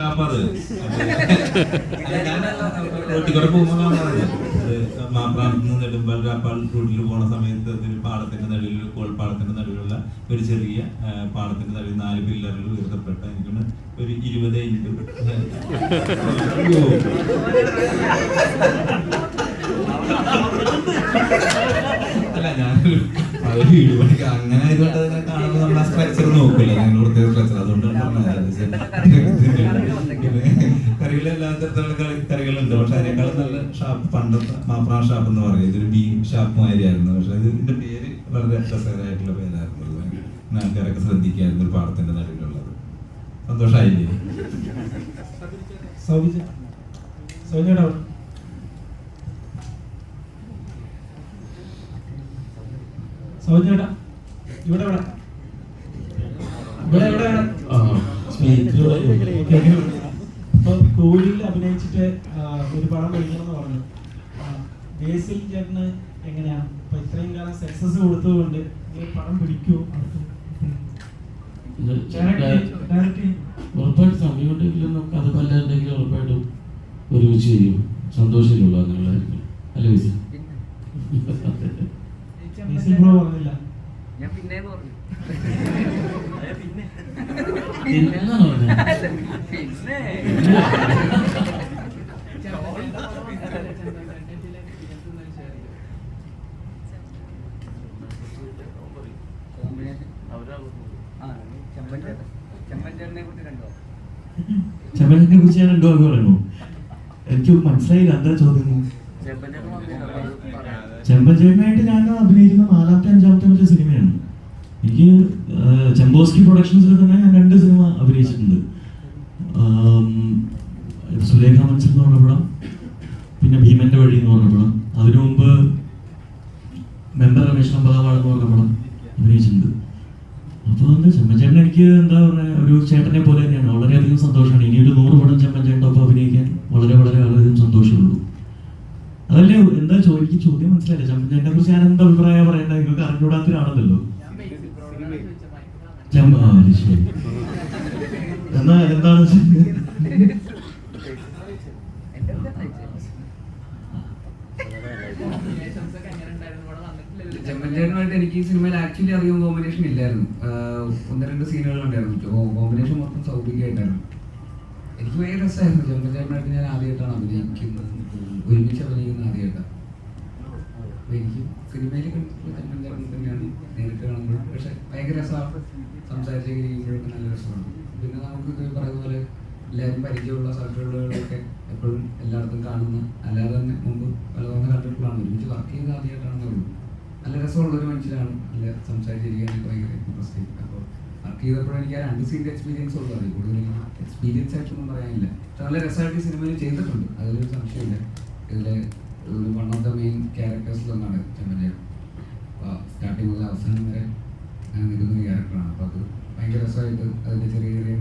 അപ്പൊ അത് റോട്ടിൽ കൂടെ പോകുമ്പോ കാണാറുണ്ട് അത് മാപ്രാത്തിൽ നിന്ന് നെടുമ്പാൽ രാപ്പാൽ റൂട്ടിൽ പോണ സമയത്ത് പാടത്തിന്റെ നടുവിൽ കോൾപ്പാടത്തിന്റെ നടുവിലുള്ള ഒരു ചെറിയ പാടത്തിന്റെ നടുവിൽ നാല് പില്ലറുകൾ ഉയർത്തപ്പെട്ട എനിക്കൊന്ന് ഒരു ഇരുപത് ഇഞ്ച് അല്ല ഞാൻ അത് വീട് പണിക്ക് അങ്ങനെ ആയതുകൊണ്ട് അതിനെ കാണുമ്പോൾ നമ്മൾ ആ സ്ട്രക്ചർ നോക്കില്ല ഞങ്ങൾ പ്രത്യേക സ്ട്രക്ചർ അതുകൊണ്ടാണ് പറഞ്ഞത്. തരത്തിലുള്ള കറി കറികളുണ്ട്. പക്ഷെ അതിനേക്കാൾ നല്ല ഷാപ്പ് പണ്ടത്തെ മാപ്രാ ഷാപ്പ് എന്ന് പറയും. ഇതൊരു ബി ഷാപ്പ് മാതിരിയായിരുന്നു. പക്ഷെ ഇത് ഇതിന്റെ പേര് വളരെ രസകരമായിട്ടുള്ള പേരായിരുന്നു. ആൾക്കാരൊക്കെ ശ്രദ്ധിക്കായിരുന്നു ഒരു പാടത്തിന്റെ നടുവിലുള്ളത്. സന്തോഷമായില്ലേ സൗബിജ. സൗബിജയുടെ അവിടെ. സൗബിജയുടെ. ഇവിടെ ഇവിടെ. ഇവിടെ ഇവിടെ ഇവിടെ. ഓക്കേ, കൂലിയിൽ അഭിനയിച്ചിട്ട് ഒരു പടം എന്ന് പറഞ്ഞു. ബേസിൽ ചേട്ടന് എങ്ങനെയാ? ഇപ്പൊ ഇത്രയും കാലം സക്സസ് കൊടുത്തതുകൊണ്ട് പടം പിടിക്കുമോ ഉറപ്പായിട്ടും നമുക്ക് അത് ഉറപ്പായിട്ടും ഒരുമിച്ച് ചെയ്യും അങ്ങനെയുള്ള കാര്യങ്ങൾ അല്ലേ വിസ? ബേസിൽ ബ്രോ പറഞ്ഞില്ല ഞാൻ പിന്നെ പറഞ്ഞു എന്നാണ് പറഞ്ഞത് പിന്നെ ചേട്ടനെ കുറിച്ച് ഞാൻ ഉണ്ടോ എന്ന് പറയുന്നു എനിക്ക് മനസ്സിലായില്ല എന്താ ചോദ്യം? ചെമ്പഞ്ചേട്ടനായിട്ട് ഞാൻ അഭിനയിക്കുന്ന നാലാമത്തെ അഞ്ചാമത്തെ മറ്റേ സിനിമയാണ് എനിക്ക് ചെമ്പോസ്കി പ്രൊഡക്ഷൻസിൽ തന്നെ ഞാൻ രണ്ട് സിനിമ അഭിനയിച്ചിട്ടുണ്ട് ആം, സുലേഖ എന്ന് പറഞ്ഞ പിന്നെ ഭീമന്റെ വഴി എന്ന് പറഞ്ഞ അതിനു മുമ്പ് മെമ്പർ രമേശ് അമ്പതാവാട് എന്ന് പറഞ്ഞ പടം അഭിനയിച്ചിട്ടുണ്ട് അപ്പോൾ എന്താ ചെമ്മഞ്ചേട്ടൻ എനിക്ക് എന്താ പറയുക ഒരു ചേട്ടനെ പോലെ തന്നെയാണ്. വളരെയധികം സന്തോഷമാണ്. ഇനി ഒരു നൂറ് പടം ചെമ്മഞ്ചേട്ടന്റെ ഒപ്പം അഭിനയിക്കാൻ വളരെ വളരെ വളരെയധികം സന്തോഷമുള്ളൂ. അതല്ലേ എന്താ ചോദിക്കും ചോദ്യം മനസ്സിലായില്ല. ചെമ്മഞ്ചേട്ടനെ കുറിച്ച് ഞാൻ എന്താ അഭിപ്രായം പറയേണ്ടത്? നിങ്ങൾക്ക് അറിഞ്ഞൂടാത്തൊരാണല്ലോ ചെമ്മ അത് ശരി. എന്നാ എന്താണ് ചെമ്മഞ്ചേട്ടനുമായിട്ട് എനിക്ക് ഈ സിനിമയിൽ ആക്ച്വലി അധികം കോമ്പിനേഷൻ ഇല്ലായിരുന്നു. ഒന്ന് രണ്ട് സീനുകൾ ഉണ്ടായിരുന്നു. കോമ്പിനേഷൻ മൊത്തം സൗഭികമായിട്ടായിരുന്നു എനിക്ക് ഭയങ്കര രസമായിരുന്നു ചെമ്മൻചേട്ടനായിട്ട് ഞാൻ ആദ്യമായിട്ടാണ് അഭിനയിക്കുന്നത്. ഒരുമിച്ച് അഭിനയിക്കുന്ന ആദ്യമായിട്ടാണ് എനിക്ക് സിനിമയിൽ കണ്ടിട്ടുള്ള തന്നെയാണ് നേരിട്ട് കാണുന്നത്. പക്ഷെ ഭയങ്കര രസമാണ് സംസാരിച്ചൊക്കെ ഇരിക്കുമ്പോഴൊക്കെ നല്ല രസമാണ്. പിന്നെ നമുക്ക് പറയുന്ന പോലെ എല്ലാവരും പരിചയമുള്ള സർക്കിളുകളൊക്കെ എപ്പോഴും എല്ലായിടത്തും കാണുന്ന അല്ലാതെ ഒരുമിച്ച് വർക്ക് ചെയ്ത് ആദ്യമായിട്ടാണെന്നേ ഉള്ളൂ നല്ല രസമുള്ള ഒരു മനുഷ്യനാണ്. നല്ല സംസാരിച്ചിരിക്കാൻ എനിക്ക് ഭയങ്കര ഇൻട്രസ്റ്റിംഗ് അപ്പോൾ വർക്ക് ചെയ്തപ്പോഴും എനിക്ക് ആ രണ്ട് സീന്റെ എക്സ്പീരിയൻസ് ഉള്ളൂ. അത് കൂടുതൽ എക്സ്പീരിയൻസ് ആയിട്ടൊന്നും പറയാനില്ല. നല്ല രസമായിട്ട് ഈ സിനിമയിൽ ചെയ്തിട്ടുണ്ട്. അതിലൊരു സംശയമില്ല. ഇതിലെ വൺ ഓഫ് ദ മെയിൻ ക്യാരക്ടേഴ്സിലൊന്നാണ് അപ്പോൾ സ്റ്റാർട്ടിങ് മുതൽ അവസാനം വരെ നിൽക്കുന്ന ഒരു ക്യാരക്ടറാണ് അപ്പോൾ അത് ഭയങ്കര രസമായിട്ട് അതിന്റെ ചെറിയ ചെറിയ